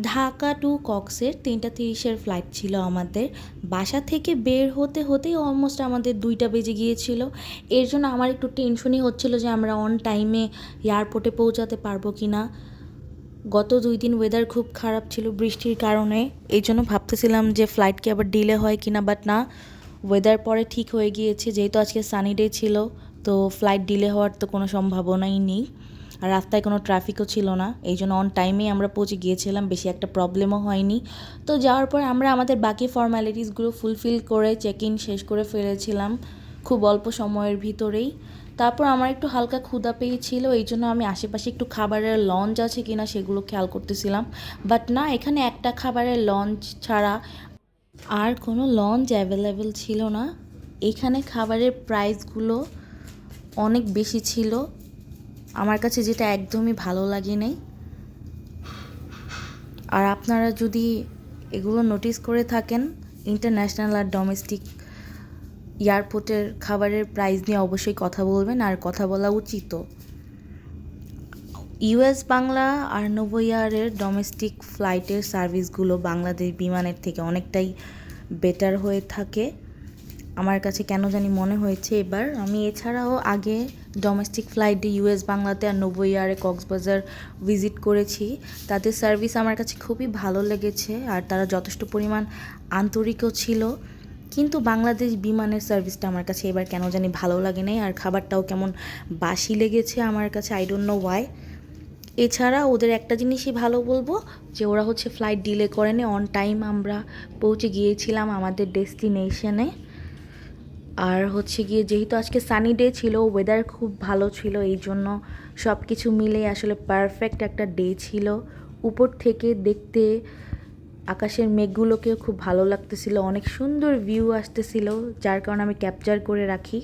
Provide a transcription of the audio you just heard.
Dhaka two কক্সের তিনটা তিরিশের flight ছিল আমাদের। বাসা থেকে বের হতে হতেই অলমোস্ট আমাদের দুইটা বেজে গিয়েছিল। এর জন্য আমার একটু টেনশনই হচ্ছিল যে আমরা অন টাইমে এয়ারপোর্টে পৌঁছাতে পারব কি না গত দুই দিন ওয়েদার খুব খারাপ ছিল বৃষ্টির কারণে। এই জন্য ভাবতেছিলাম যে ফ্লাইট কি আবার ডিলে হয় কি না বাট না ওয়েদার পরে ঠিক হয়ে গিয়েছে। যেহেতু আজকে সানি ডে ছিল, তো ফ্লাইট ডিলে হওয়ার তো কোনো সম্ভাবনাই নেই। আর রাস্তায় কোনো ট্রাফিকও ছিল না। এই জন্য অন টাইমেই আমরা পৌঁছে গিয়েছিলাম, বেশি একটা প্রবলেমও হয়নি। তো যাওয়ার পর আমরা আমাদের বাকি ফর্ম্যালিটিসগুলো ফুলফিল করে চেক ইন শেষ করে ফেলেছিলাম খুব অল্প সময়ের ভিতরেই। তারপর আমার একটু হালকা ক্ষুধা পেয়েছিল, এই জন্য আমি আশেপাশে একটু খাবারের লঞ্চ আছে কিনা সেগুলো খেয়াল করতেছিলাম। বাট না, এখানে একটা খাবারের লঞ্চ ছাড়া আর কোনো লঞ্চ অ্যাভেলেবেল ছিল না। এখানে খাবারের প্রাইসগুলো অনেক বেশি ছিল। আমার কাছে যেটা একদমই ভালো লাগে নাই। আর আপনারা যদি এগুলো নোটিস করে থাকেন ইন্টারন্যাশনাল আর ডোমেস্টিক এয়ারপোর্টের খাবারের প্রাইস নিয়ে অবশ্যই কথা বলবেন আর কথা বলা উচিতও ইউএস বাংলা আর ইয়ারের ডোমেস্টিক ফ্লাইটের সার্ভিসগুলো বাংলাদেশ বিমানের থেকে অনেকটাই বেটার হয়ে থাকে। আমার কাছে কেন জানি মনে হয়েছে এবার। আমি এছাড়াও আগে ডোমেস্টিক ফ্লাইটে ইউএস বাংলাতে আর নব্বই ইয়ারে কক্সবাজার ভিজিট করেছি। তাদের সার্ভিস আমার কাছে খুবই ভালো লেগেছে আর তারা যথেষ্ট পরিমাণ আন্তরিকও ছিল। কিন্তু বাংলাদেশ বিমানের সার্ভিসটা আমার কাছে এবার কেন জানি ভালো লাগে নাই আর খাবারটাও কেমন বাসি লেগেছে আমার কাছে আই ডোন্ট নো ওয়াই এছাড়া ওদের একটা জিনিসই ভালো বলব যে ওরা হচ্ছে ফ্লাইট ডিলে করেনি অন টাইম আমরা পৌঁছে গিয়েছিলাম আমাদের ডেস্টিনেশনে আর হচ্ছে গিয়ে যেহেতু আজকে সানি ডে ছিল ওয়েদার খুব ভালো ছিল, এই জন্য সব কিছু মিলে আসলে পারফেক্ট একটা ডে ছিল। উপর থেকে দেখতে আকাশের মেঘগুলোকেও খুব ভালো লাগতেছিল, অনেক সুন্দর ভিউ আসতেছিল, যার কারণে আমি ক্যাপচার করে রাখি।